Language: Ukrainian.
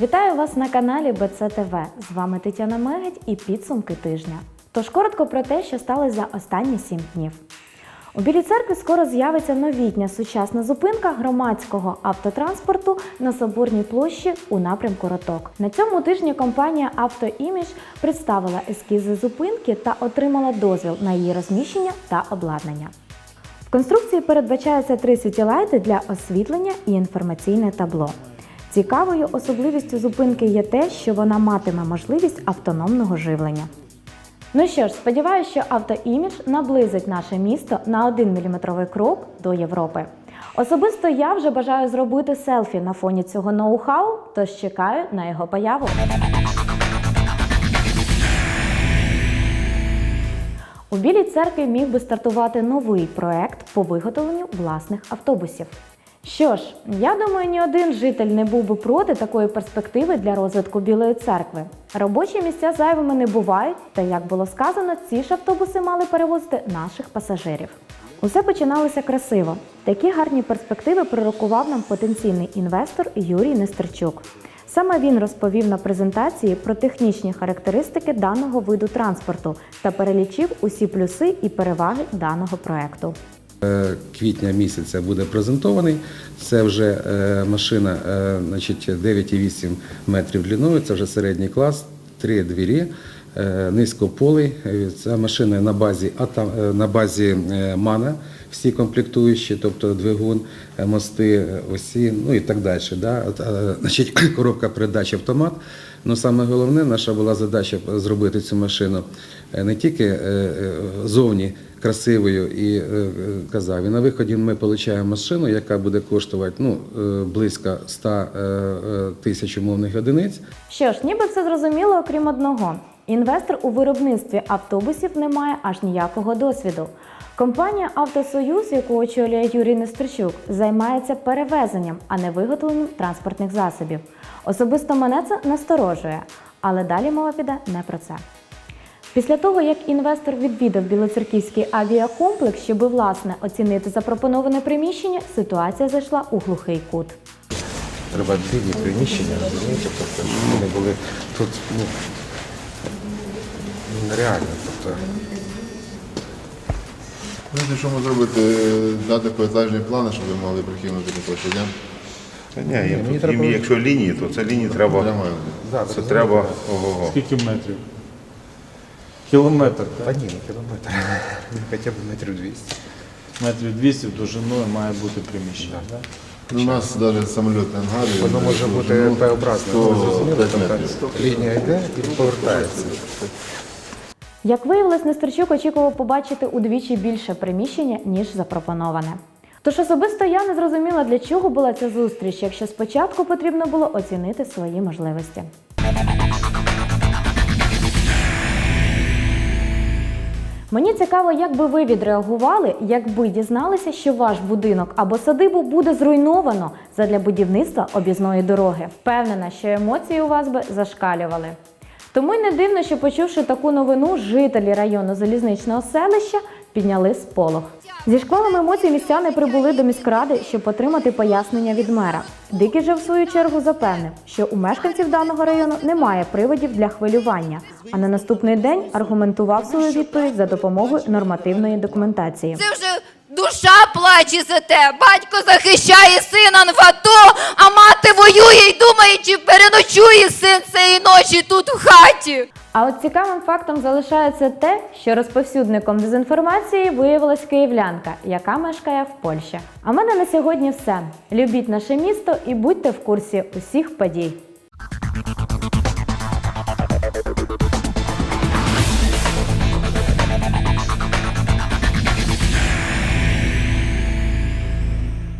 Вітаю вас на каналі БЦ ТВ. З вами Тетяна Мегедь і підсумки тижня. Тож коротко про те, що сталося за останні сім днів. У Білій церкві скоро з'явиться новітня сучасна зупинка громадського автотранспорту на Соборній площі у напрямку Роток. На цьому тижні компанія «Автоімідж» представила ескізи зупинки та отримала дозвіл на її розміщення та обладнання. В конструкції передбачаються три світілайти для освітлення і інформаційне табло. Цікавою особливістю зупинки є те, що вона матиме можливість автономного живлення. Ну що ж, сподіваюся, що автоімідж наблизить наше місто на 1 мм крок до Європи. Особисто я вже бажаю зробити селфі на фоні цього ноу-хау, тож чекаю на його появу. У Білій церкві міг би стартувати новий проект по виготовленню власних автобусів. Що ж, я думаю, ні один житель не був би проти такої перспективи для розвитку Білої церкви. Робочі місця зайвими не бувають, та як було сказано, ці ж автобуси мали перевозити наших пасажирів. Усе починалося красиво. Такі гарні перспективи пророкував нам потенційний інвестор Юрій Нестерчук. Саме він розповів на презентації про технічні характеристики даного виду транспорту та перелічив усі плюси і переваги даного проекту. Е, Квітня місяця буде презентований. Це вже е, машина е, значить, 9,8 метрів длиною, це вже середній клас, три двері, е, низькополий. Е, Ця машина на базі, е, на базі е, МАНа, всі комплектуючі, тобто двигун, е, мости, е, осі, ну і так далі. Да? Е, Значить, коробка передач автомат. Ну, саме головне, наша була задача зробити цю машину е, не тільки е, е, зовні красивою і е, е, казав. І на виході ми отримуємо машину, яка буде коштувати ну, е, близько 100 е, е, тисяч умовних одиниць. Що ж, ніби все зрозуміло, окрім одного. Інвестор у виробництві автобусів не має аж ніякого досвіду. Компанія Автосоюз, яку очолює Юрій Нестерчук, займається перевезенням, а не виготовленням транспортних засобів. Особисто мене це насторожує, але далі мова піде не про це. Після того, як інвестор відвідав Білоцерківський авіакомплекс, щоби власне оцінити запропоноване приміщення, ситуація зайшла у глухий кут. Треба дивні приміщення, розумієте, тобто, вони були тут, ну, нереально. Тобто, Знаєте, що ми зробити? Дати поетажні плани, щоб ви могли прикинути по площадям. Та ні, їм, тут, їм, якщо лінії, то це лінії треба. Да, Це треба. Скільки метрів? Кілометр, Та ні, не кілометр. Хоча б метрів 200. Метрів 200 довжиною має бути приміщення. так? Ну, У нас навіть самольотний ангар. Воно може бути П-образне. Ви зрозуміли, тобто лінія йде і повертається. Як виявилось, Нестерчук очікував побачити удвічі більше приміщення, ніж запропоноване. Тож особисто я не зрозуміла, для чого була ця зустріч, якщо спочатку потрібно було оцінити свої можливості. Мені цікаво, як би ви відреагували, якби дізналися, що ваш будинок або садибу буде зруйновано задля будівництва об'їзної дороги. Впевнена, що емоції у вас би зашкалювали. Тому й не дивно, що почувши таку новину, жителі району залізничного селища підняли сполох. Зі шквалом емоцій містяни прибули до міськради, щоб отримати пояснення від мера. Дикий же в свою чергу запевнив, що у мешканців даного району немає приводів для хвилювання, а на наступний день аргументував свою відповідь за допомогою нормативної документації. Це вже душа плаче за те. Батько захищає сина в АТО, а мати воює і думає, чи переночує син цієї ночі тут в хаті. А от цікавим фактом залишається те, що розповсюдником дезінформації виявилась київлянка, яка мешкає в Польщі. А в мене на сьогодні все. Любіть наше місто і будьте в курсі усіх подій.